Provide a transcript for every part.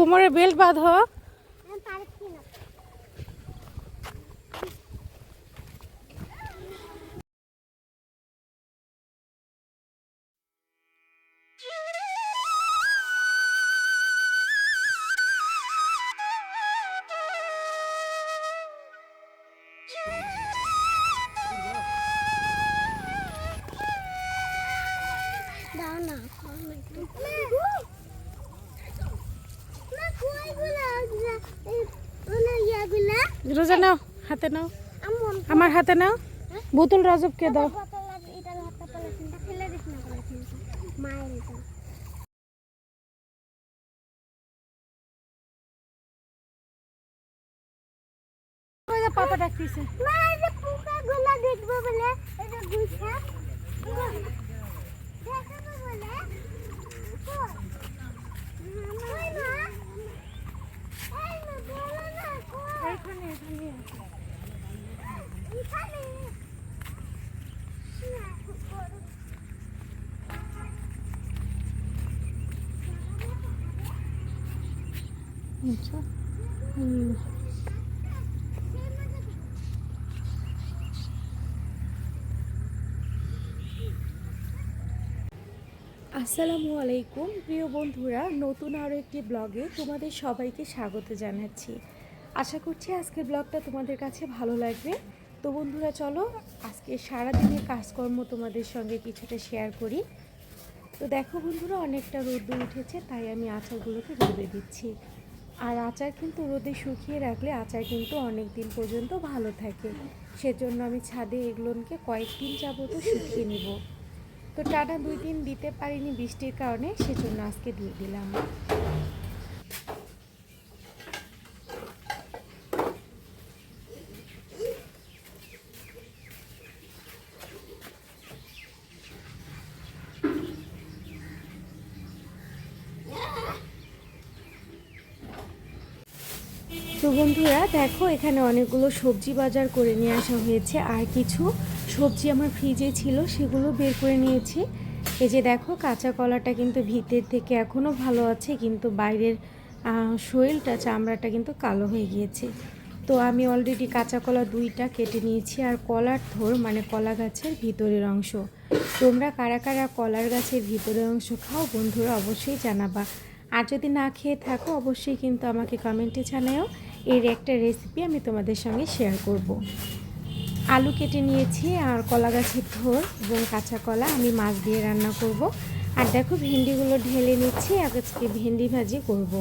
কোমরে বেল্ট বাঁধো। রোজা নাও, হাতে নাও। আমার হাতে নাও। বোতল রজবকে দাও। পাপা ডাকতেছে। মা, এই যে পোকাগুলা দেখব বলে, এই যে গুছা দেখাবো বলে কই? কই মা? এই মা, বলো না, কই? এইখানে এখানে এখানে। না, বলো। আচ্ছা হুম। আসসালামু আলাইকুম, প্রিয় বন্ধুরা, নতুন আরও একটি ব্লগে তোমাদের সবাইকে স্বাগত জানাচ্ছি। আশা করছি আজকের ব্লগটা তোমাদের কাছে ভালো লাগবে। তো বন্ধুরা, চলো আজকে সারাদিনের কাজকর্ম তোমাদের সঙ্গে কিছুটা শেয়ার করি। তো দেখো বন্ধুরা, অনেকটা রোদ্দুর উঠেছে, তাই আমি আচারগুলোকে রোদে দিচ্ছি। আর আচার কিন্তু রোদে শুকিয়ে রাখলে আচার কিন্তু অনেক দিন পর্যন্ত ভালো থাকে। সেজন্য আমি ছাদে এগুলোকে কয়েকদিন যাবত শুকিয়ে নিব। তো টানা দুই দিন দিতে পারিনি বৃষ্টির কারণে, সেজন্য আজকে দিয়ে দিলাম। তো বন্ধুরা, দেখো এখানে অনেকগুলো সবজি বাজার করে নিয়ে আসা হয়েছে। আর কিছু সবজি আমার ফ্রিজে ছিল, সেগুলো বের করে নিয়েছি। এই যে দেখো, কাঁচা কলাটা কিন্তু ভিতর থেকে এখনও ভালো আছে, কিন্তু বাইরের শরীরটা চামড়াটা কিন্তু কালো হয়ে গিয়েছে। তো আমি অলরেডি কাঁচা কলা দুইটা কেটে নিয়েছি, আর কলার থোর মানে কলা গাছের ভিতরের অংশ। তোমরা কারা কারা কলার গাছের ভিতরের অংশ খাও, বন্ধুরা অবশ্যই জানাবা। আর যদি না খেয়ে থাকো, অবশ্যই কিন্তু আমাকে কমেন্টে জানাও এর একটা রেসিপি আমি তোমাদের সঙ্গে শেয়ার করব। আলু কেটে নিয়েছি আর কলা গাছের থোর এবং কাঁচা কলা আমি মাছ দিয়ে রান্না করব। আর দেখো ভেন্ডিগুলো ঢেলে নিচ্ছি আজকে ভেন্ডি ভাজি করব।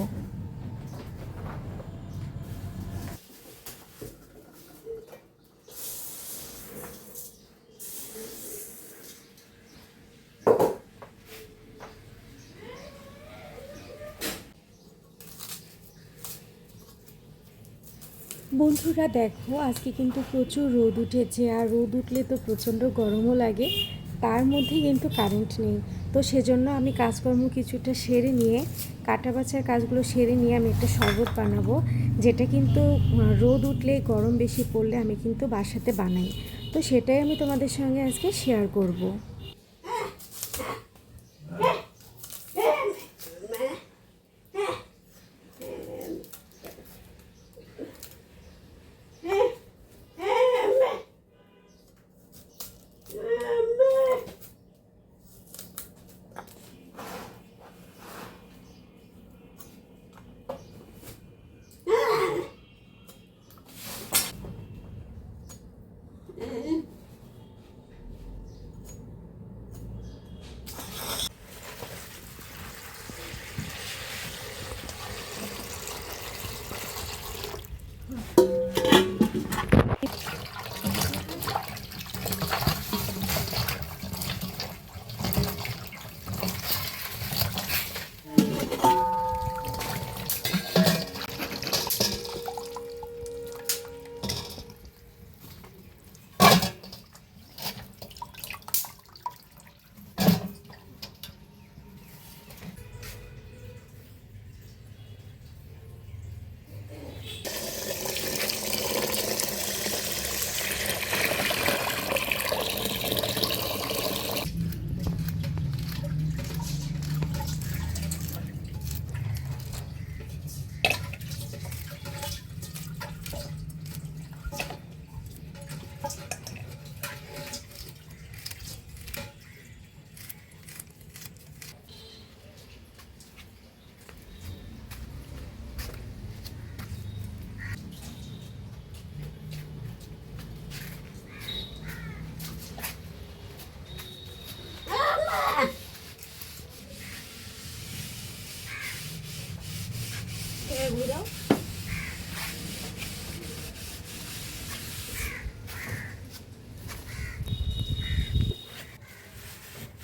বন্ধুরা দেখো, আজকে কিন্তু প্রচুর রোদ উঠেছে আর রোদ উঠলে তো প্রচণ্ড গরমও লাগে। তার মধ্যে কিন্তু কারেন্ট নেই। তো সেজন্য আমি কাজকর্ম কিছুটা সেরে নিয়ে, কাটা বাছার কাজগুলো সেরে নিয়ে আমি একটা শরবত বানাবো, যেটা কিন্তু রোদ উঠলে, গরম বেশি পড়লে আমি কিন্তু বাসাতে বানাই। তো সেটাই আমি তোমাদের সঙ্গে আজকে শেয়ার করব।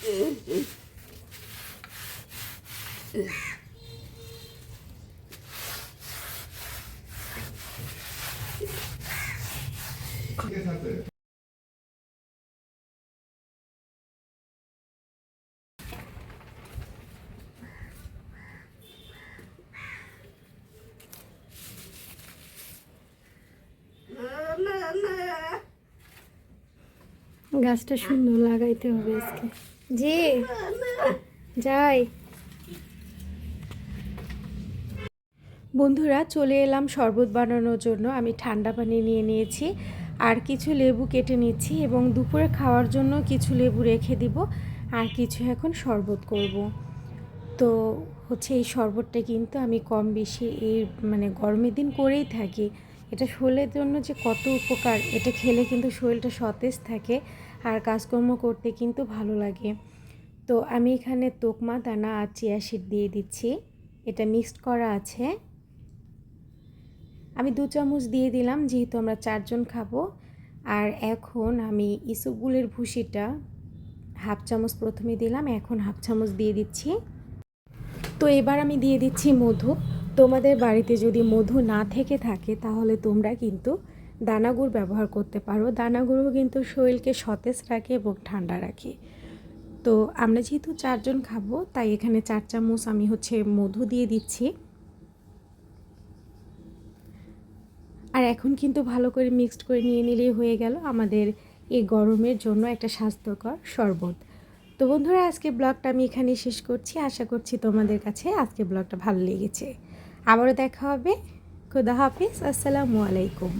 Yeah. গাছটা সুন্দর লাগাইতে হবে আজকে। জি, যাই। বন্ধুরা, চলে এলাম শরবত বানানোর জন্য। আমি ঠান্ডা পানি নিয়ে নিয়েছি, আর কিছু লেবু কেটে নিচ্ছি এবং দুপুরে খাওয়ার জন্য কিছু লেবু রেখে দিব, আর কিছু এখন শরবত করব। তো হচ্ছে এই শরবতটা কিন্তু আমি কম বেশি এই মানে গরমের দিন করেই থাকি। এটা শরীরের জন্য যে কত উপকার, এটা খেলে কিন্তু শরীরটা সতেজ থাকে আর কাজকর্ম করতে কিন্তু ভালো লাগে। তো আমি এখানে তোকমা, দানা আর চিয়া সিড দিয়ে দিচ্ছি। এটা মিক্সড করা আছে। আমি দু চামচ দিয়ে দিলাম, যেহেতু আমরা চারজন খাব। আর এখন আমি ইসবগুলের ভুসিটা হাফ চামচ প্রথমে দিলাম, এখন হাফ চামচ দিয়ে দিচ্ছি। তো এবার আমি দিয়ে দিচ্ছি মধু। তোমাদের বাড়িতে যদি মধু না থেকে থাকে, তাহলে তোমরা কিন্তু দানাগুড় ব্যবহার করতে পারো। দানাগুড়ও কিন্তু শরীরকে সতেজ রাখে এবং ঠান্ডা রাখে। তো আমরা যেহেতু চারজন খাব, তাই এখানে চার চামচ আমি হচ্ছে মধু দিয়ে দিচ্ছি। আর এখন কিন্তু ভালো করে মিক্সড করে নিয়ে নিলেই হয়ে গেল আমাদের এই গরমের জন্য একটা স্বাস্থ্যকর শরবত। তো বন্ধুরা, আজকে ব্লগটা আমি এখানে শেষ করছি। আশা করছি তোমাদের কাছে আজকে ব্লগটা ভালো লেগেছে। আবারও দেখা হবে। খুদা হাফিজ আসসালামু আলাইকুম।